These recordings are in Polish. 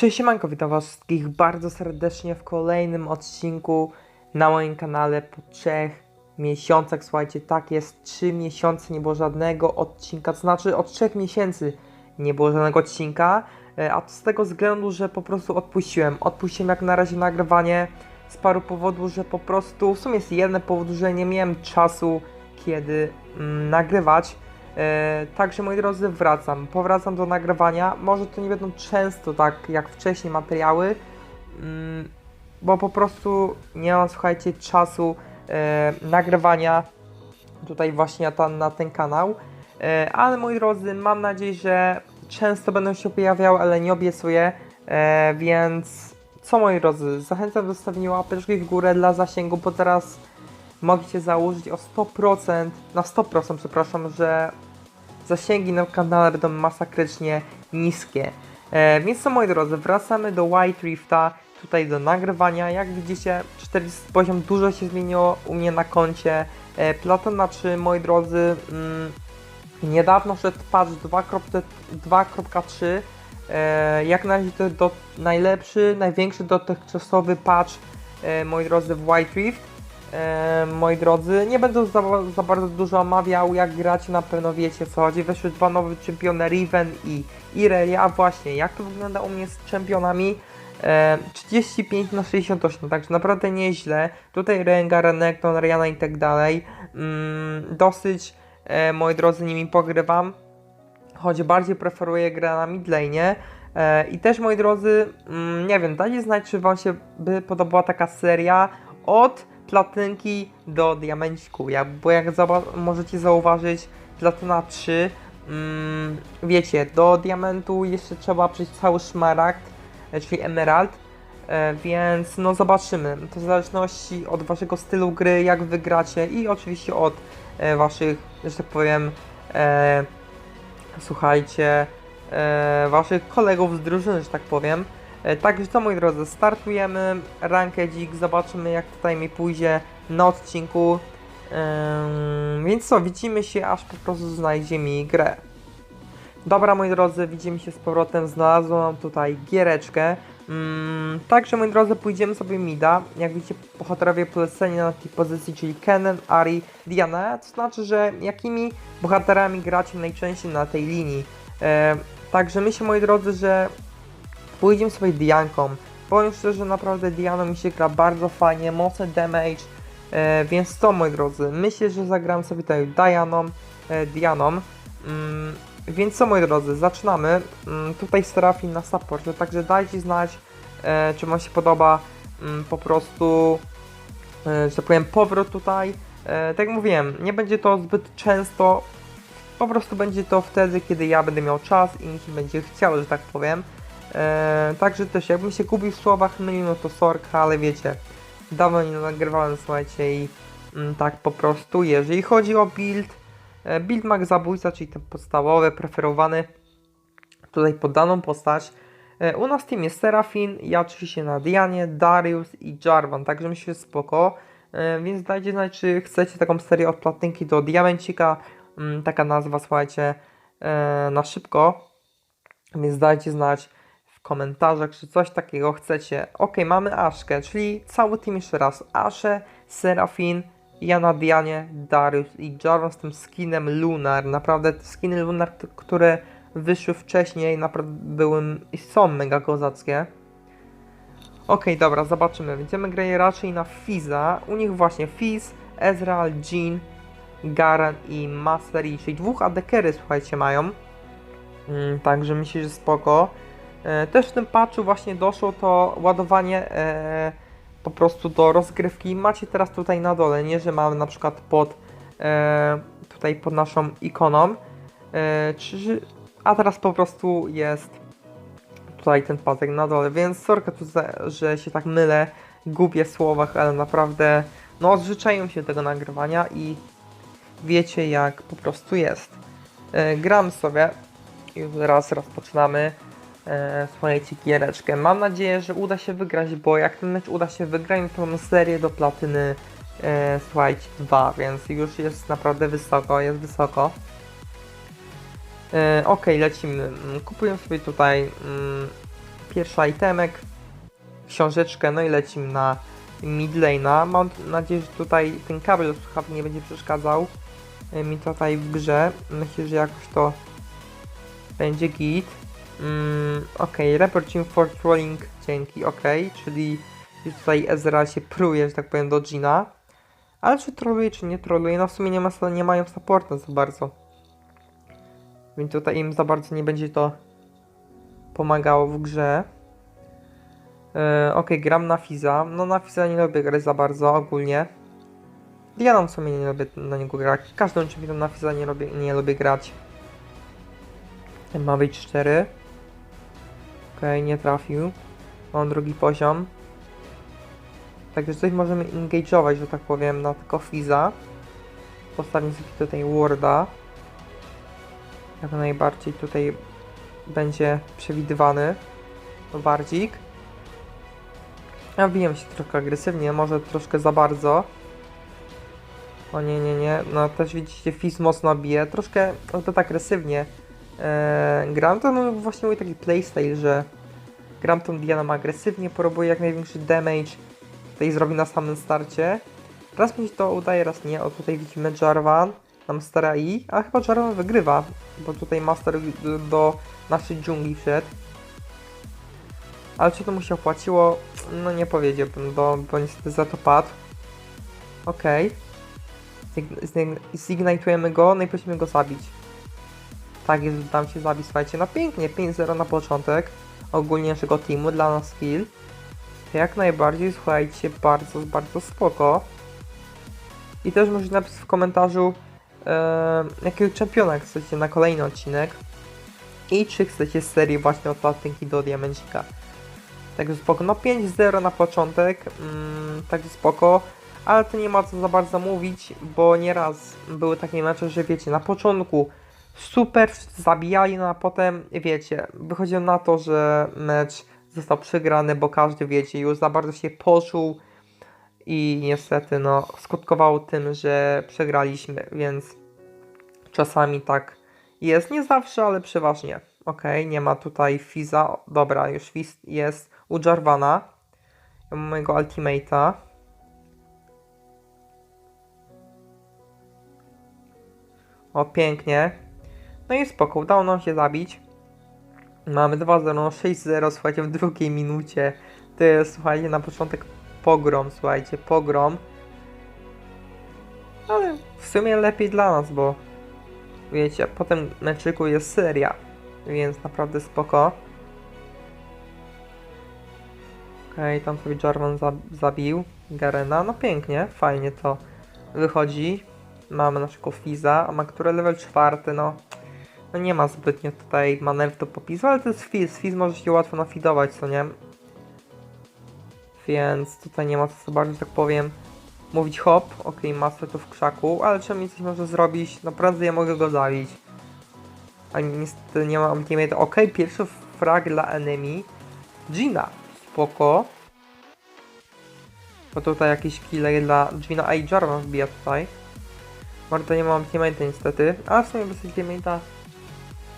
Cześć siemanko, witam was wszystkich bardzo serdecznie w kolejnym odcinku na moim kanale po trzech miesiącach. Słuchajcie, tak jest, trzy miesiące nie było żadnego odcinka, to znaczy od trzech miesięcy nie było żadnego odcinka, e, a to z tego względu, że po prostu odpuściłem. Odpuściłem jak na razie nagrywanie z paru powodów, że po prostu, w sumie jest jeden powód, że nie miałem czasu kiedy mm, nagrywać. E, także moi drodzy, wracam. Powracam do nagrywania. Może to nie będą często tak jak wcześniej materiały, mm, bo po prostu nie mam, słuchajcie, czasu e, nagrywania tutaj właśnie na, ten kanał. E, ale moi drodzy, mam nadzieję, że często będą się pojawiały, ale nie obiecuję. Więc co moi drodzy, zachęcam do stawienia łapeczki w górę dla zasięgu, bo teraz mogliście założyć o 100%, na 100% przepraszam, że zasięgi na kanale będą masakrycznie niskie. E, więc co moi drodzy, wracamy do White Rifta, tutaj do nagrywania. Jak widzicie, 40 poziom dużo się zmieniło u mnie na koncie. E, Platona 3, moi drodzy, mm, niedawno szedł patch 2.3. E, jak na razie to do, najlepszy, największy dotychczasowy patch, e, moi drodzy, w White Rift. E, moi drodzy, nie będę za, za bardzo dużo omawiał, jak grać, na pewno wiecie co chodzi. Weszły dwa nowe czempiony, Riven i Irelia. Właśnie, jak to wygląda u mnie z czempionami? E, 35 na 68, także naprawdę nieźle. Tutaj Rengar, Renekton, Rihanna i tak dalej. Mm, dosyć, e, moi drodzy, nimi pogrywam. Choć bardziej preferuję grę na midlane. E, I też, moi drodzy, mm, nie wiem, dajcie znać, czy wam się by podobała taka seria od platynki do diamenciku, ja, bo jak możecie zauważyć, platyna 3, mm, wiecie, do diamentu jeszcze trzeba przejść cały szmaragd, e, czyli emerald, e, więc no zobaczymy, to w zależności od waszego stylu gry, jak wygracie i oczywiście od e, waszych, że tak powiem, e, słuchajcie, e, waszych kolegów z drużyny, że tak powiem. E, Także co moi drodzy, startujemy rankedzik, zobaczymy jak tutaj mi pójdzie na odcinku. Ym, więc co, widzimy się aż po prostu znajdzie mi grę. Dobra moi drodzy, widzimy się z powrotem, znalazłem nam tutaj giereczkę. Ym, także moi drodzy, pójdziemy sobie mida. Jak widzicie, bohaterowie poleceni na tej pozycji, czyli Kennen, Ari, Diana. To znaczy, że jakimi bohaterami gracie najczęściej na tej linii. E, także myślę moi drodzy, że pójdziemy sobie Dianką. Powiem szczerze, naprawdę Dianą mi się gra bardzo fajnie, mocny damage, e, więc to moi drodzy, myślę, że zagram sobie tutaj Dianą, e, Dianą. Mm, więc co moi drodzy, zaczynamy. Mm, tutaj Serafin na supporcie, także dajcie znać, e, czy wam się podoba mm, po prostu, e, że tak powiem, powrót tutaj. E, tak jak mówiłem, nie będzie to zbyt często, po prostu będzie to wtedy, kiedy ja będę miał czas i mi się będzie chciało, że tak powiem. Eee, także też jakbym się gubił w słowach mylił, no to sorka, ale wiecie, dawno nie nagrywałem, słuchajcie i mm, tak po prostu. Jeżeli chodzi o build, e, build mag zabójca, czyli ten podstawowy, preferowany tutaj pod daną postać. E, u nas team jest Serafin, ja oczywiście na Dianie, Darius i Jarvan, także myślę, że spoko. E, więc dajcie znać, czy chcecie taką serię od platynki do diamencika, mm, taka nazwa, słuchajcie, e, na szybko. Więc dajcie znać w komentarzach, czy coś takiego chcecie. Ok, mamy Aszkę, czyli cały team jeszcze raz. Asze, Serafin, ja Dianie, Darius i Jarvan z tym skinem Lunar. Naprawdę te skiny Lunar, które wyszły wcześniej, naprawdę były i są mega kozackie. Ok, dobra, zobaczymy. Będziemy grać raczej na Fiza. U nich właśnie Fiz, Ezreal, Jean, Garen i Mastery, czyli dwóch ADKery, słuchajcie, mają. Mm, także myślę, że spoko. E, Też w tym patchu właśnie doszło to ładowanie e, po prostu do rozgrywki. Macie teraz tutaj na dole, nie, że mamy na przykład pod e, tutaj pod naszą ikoną, a teraz po prostu jest tutaj ten pasek na dole, więc sorka tu, że się tak mylę, gubię w słowach, ale naprawdę no odzwyczają się tego nagrywania i wiecie jak po prostu jest. Gram sobie, już raz rozpoczynamy e, słuchajcie, giereczkę. Mam nadzieję, że uda się wygrać, bo jak ten mecz uda się wygrać, to mam serię do platyny, e, słuchajcie, 2, więc już jest naprawdę wysoko, jest wysoko. E, ok, lecimy. Mm, Kupuję sobie tutaj mm, pierwszy itemek, książeczkę, no i lecimy na mid lane'a. Mam nadzieję, że tutaj ten kabel słuchawki nie będzie przeszkadzał y, mi tutaj w grze. Myślę, że jakoś to będzie git. Mm, ok, report team for trolling, dzięki, ok, czyli tutaj Ezra się pruje, że tak powiem, do Gina. Ale czy troluje, czy nie troluje, no w sumie nie, ma, nie mają supporta za bardzo. Więc tutaj im za bardzo nie będzie to pomagało w grze. Yy, ok, gram na Fiza. No na Fiza nie lubię grać za bardzo ogólnie. Ja nam w sumie nie lubię na niego grać. Każdą czempionem na Fiza nie lubię, nie lubię grać. Ma być 4. Ok, nie trafił. Mam drugi poziom. Także coś możemy engage'ować, że tak powiem, na tylko Fiza. Postawię sobie tutaj Warda. Jak najbardziej tutaj będzie przewidywany Wardzik. Ja biję się trochę agresywnie, może troszkę za bardzo. O nie, nie, nie. No też widzicie, Fizz mocno bije. Troszkę no, to tak agresywnie e, gram. To no, właśnie mój taki playstyle, że gram tą Dianą agresywnie, próbuję jak największy damage tutaj zrobi na samym starcie. Raz mi się to udaje, raz nie. O tutaj widzimy Jarvan, tam stara I, a chyba Jarvan wygrywa, bo tutaj Master do, do naszej dżungli wszedł. Ale czy to mu się opłaciło? No nie powiedziałbym, bo, bo niestety za to padł. Okej. Okay. Zignitujemy go, no i prosimy go zabić. Tak jest, dam się zabić, słuchajcie, no pięknie, 5-0 na początek ogólnie naszego teamu, dla nas kill. Jak najbardziej, słuchajcie, bardzo, bardzo spoko. I też możecie napisać w komentarzu, e, jakiego czempiona chcecie na kolejny odcinek. I czy chcecie serii właśnie od platynki do diamencika. Także spoko. No 5-0 na początek, mm, także spoko. Ale to nie ma co za bardzo mówić, bo nieraz były takie mecze, że wiecie, na początku super zabijali, no a potem wiecie, wychodziło na to, że mecz został przegrany, bo każdy wiecie, już za bardzo się poczuł i niestety no skutkowało tym, że przegraliśmy, więc czasami tak jest, nie zawsze, ale przeważnie. Ok, nie ma tutaj Fiza, dobra, już Fiz jest u Jarvana, ja mojego ultimate'a. O, pięknie. No i spoko, udało nam się zabić. Mamy 2-0, no 6-0, słuchajcie, w drugiej minucie. To jest, słuchajcie, na początek pogrom, słuchajcie, pogrom. Ale w sumie lepiej dla nas, bo wiecie, potem meczyku jest seria, więc naprawdę spoko. Okej, okay, tam sobie Jarvan zabił Garena, no pięknie, fajnie to wychodzi. Mamy naszego Fiza, a ma które level czwarty, no no nie ma zbytnio tutaj manewr do popisu, ale to jest Fizz. Fizz może się łatwo nafidować, co nie? Więc tutaj nie ma co bardzo, tak powiem, mówić hop, ok, master to w krzaku, ale czy mi coś może zrobić? No prędzej ja mogę go zabić. A niestety nie mam ultimate. Ok, pierwszy frag dla enemy. Gina, spoko. Bo tutaj jakiś killer dla Gina, a i Jarvan wbija tutaj. Bardzo nie mam ultimate niestety, ale w sumie bez ultimate'a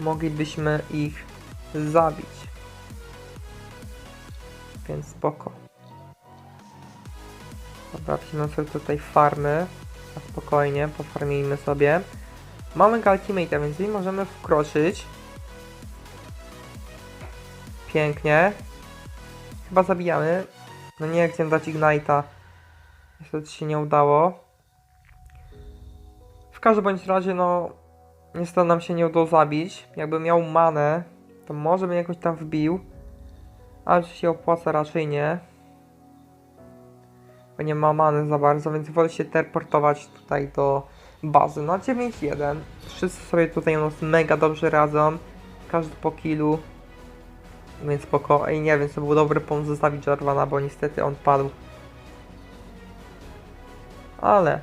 moglibyśmy ich zabić. Więc spoko. Dobra, sobie tutaj farmy. Na spokojnie, pofarmijmy sobie. Mamy Ultimate, więc tutaj możemy wkroczyć. Pięknie. Chyba zabijamy. No nie, chciałem dać Ignite'a. Niestety się nie udało. W każdym bądź razie, no Niestety nam się nie udało zabić. Jakby miał manę, to może bym jakoś tam wbił. Ale czy się opłaca? Raczej nie. Bo nie ma many za bardzo, więc wolę się teleportować tutaj do bazy. Na 9-1. Wszyscy sobie tutaj u nas mega dobrze radzą. Każdy po killu. Więc spoko. I nie wiem, to był dobry pomysł zostawić Jarvana, bo niestety on padł. Ale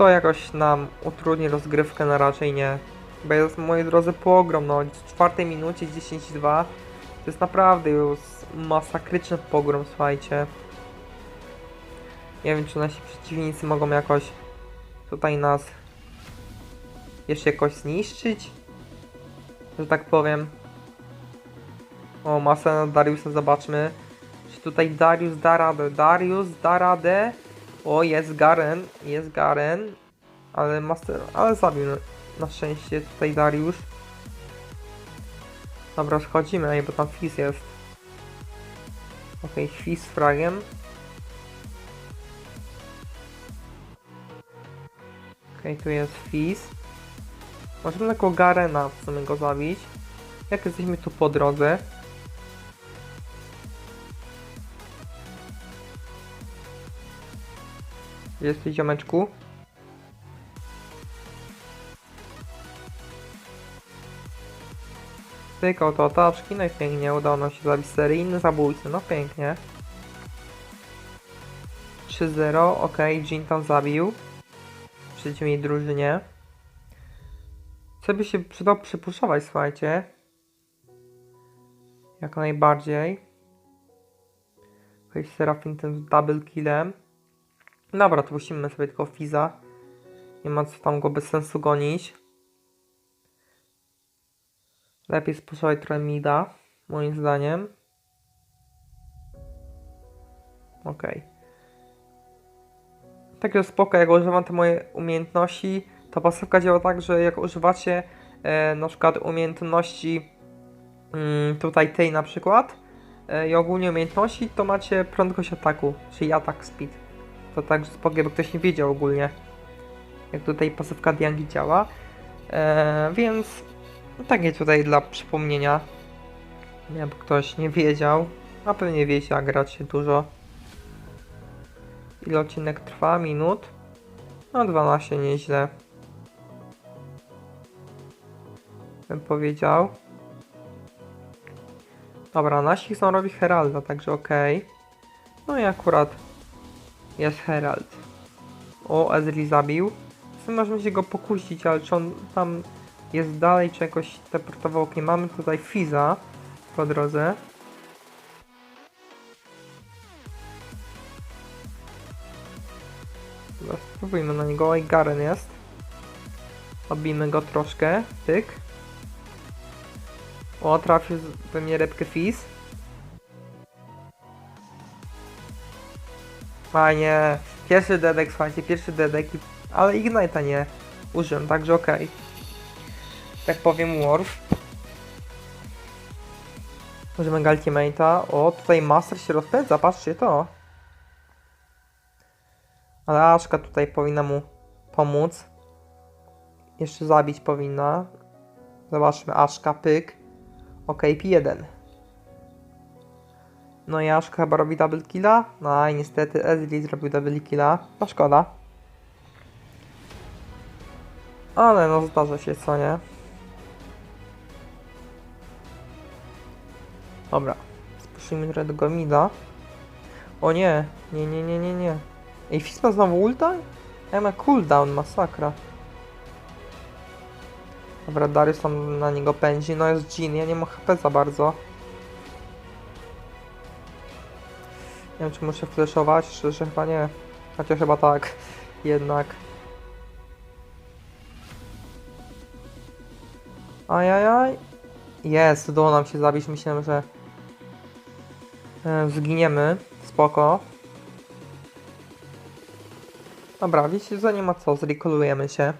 to jakoś nam utrudni rozgrywkę, na raczej nie. Bo jest, moi drodzy, pogrom, no, w czwartej minucie 10-2 to jest naprawdę już masakryczny pogrom, słuchajcie. Nie wiem, czy nasi przeciwnicy mogą jakoś tutaj nas jeszcze jakoś zniszczyć, że tak powiem. O, masę na Dariusa, zobaczmy. Czy tutaj Darius da radę? Darius da radę. O, jest Garen, jest Garen. Ale master, ale zabił na, szczęście tutaj Dariusz. Dobra, schodzimy, bo tam Fizz jest. Okej, okay, Fizz z fragiem. Okej, tu jest Fizz. Możemy takiego Garena w sumie go zabić. Jak jesteśmy tu po drodze. Jesteś ziomeczku? Tykał to otaczki, no i pięknie, udało nam się zabić seryjny zabójcy, no pięknie. 3-0, ok, Jin tam zabił. W przeciwnej drużynie. Co by się przydało przypuszować, słuchajcie. Jak najbardziej. Jakiś Serafin ten z double killem. Dobra, to musimy sobie tylko Fiza. Nie ma co tam go bez sensu gonić. Lepiej spuszować trochę mida, moim zdaniem. Okej. Także spoko, jak używam te moje umiejętności, ta pasywka działa tak, że jak używacie e, na przykład umiejętności mm, tutaj tej na przykład e, i ogólnie umiejętności, to macie prędkość ataku, czyli atak speed. To także spoko, jakby ktoś nie wiedział ogólnie, jak tutaj pasywka Diangi działa. E, więc takie tutaj dla przypomnienia. Jakby ktoś nie wiedział, a pewnie wiecie, a grać się dużo. Ile odcinek trwa? Minut? No 12, nieźle. Bym powiedział. Dobra, nasi chcą robić Heralda, także okej. No i akurat jest Herald. O, Ezri zabił. Sumie możemy się go pokusić, ale czy on tam jest dalej, czy jakoś teleportował? Nie mamy tutaj Fiza po drodze. Spróbujmy na niego. Oj, Garen jest. Odbijmy go troszkę. Tyk. O, trafił we mnie repkę Fizz. Fajnie. Pierwszy dedek, słuchajcie, pierwszy dedek. Ale Ignite'a nie użyłem, także okej. Tak powiem, Worf. Użyjemy Ultimate'a. O, tutaj Master się rozpędza, patrzcie to. Ale Aszka tutaj powinna mu pomóc. Jeszcze zabić powinna. Zobaczmy, Aszka, pyk. Ok, P1. No i Aszka chyba robi double killa. No i niestety Ezreal zrobił double killa. No szkoda. Ale no zdarza się, co nie? Dobra. Spuszczmy trochę do Gormida. O nie, nie, nie, nie, nie, nie. Ej, Fizz ma znowu ulta? Ja ma cooldown, masakra. Dobra, Darius tam na niego pędzi. No jest Jean, ja nie mam HP za bardzo. Nie wiem, czy muszę flashować, szczerze chyba nie. Chociaż chyba tak, jednak. Ajajaj. Jest, udało nam się zabić. Myślałem, że e, zginiemy. Spoko. Dobra, wiecie, za nie ma co, zrekolujemy się.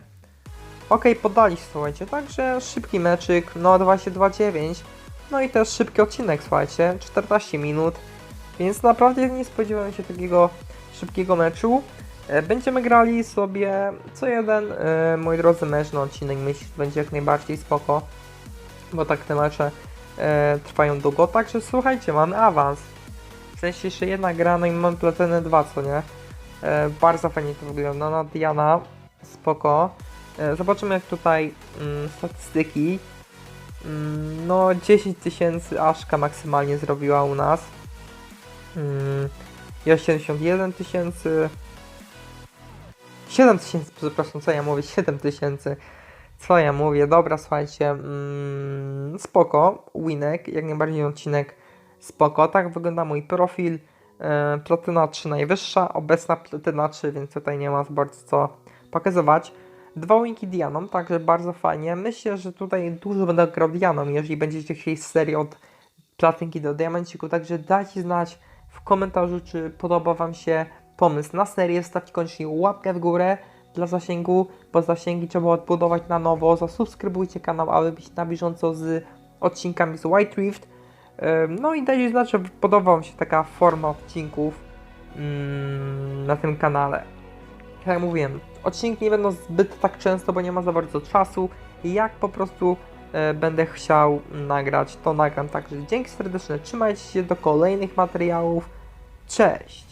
Okej, podali słuchajcie, także szybki meczyk, no 22.9. No i też szybki odcinek, słuchajcie, 14 minut. Więc naprawdę nie spodziewałem się takiego szybkiego meczu. E, Będziemy grali sobie co jeden, e, moi drodzy, mecz na odcinek. Myślę, że będzie jak najbardziej spoko, bo tak te mecze e, trwają długo. Także słuchajcie, mamy awans. W sensie jeszcze jedna gra, no i mamy platynę 2, co nie? Bardzo fajnie to wygląda. No, Diana, spoko. Zobaczymy jak tutaj mm, statystyki. Mm, no 10 tysięcy Aszka maksymalnie zrobiła u nas. Mm, ja 71 tysięcy. 7 tysięcy, przepraszam, co ja mówię? 7 tysięcy. Co ja mówię? Dobra, słuchajcie. Mm, spoko. Winek, jak najbardziej odcinek spoko. Tak wygląda mój profil. E, platyna 3 najwyższa, obecna platyna 3, więc tutaj nie ma bardzo co pokazywać. Dwa winki Dianą, także bardzo fajnie. Myślę, że tutaj dużo będę grał Dianą, jeżeli będziecie chcieli serii od platynki do diamenciku, także dajcie znać w komentarzu, czy podoba Wam się pomysł na serię, stawcie koniecznie łapkę w górę dla zasięgu, bo zasięgi trzeba odbudować na nowo, zasubskrybujcie kanał, aby być na bieżąco z odcinkami z White Rift, no i dajcie znać, czy podoba Wam się taka forma odcinków na tym kanale. Tak jak mówiłem, odcinki nie będą zbyt tak często, bo nie ma za bardzo czasu. Jak po prostu będę chciał nagrać, to nagram. Także dzięki serdeczne, trzymajcie się do kolejnych materiałów. Cześć!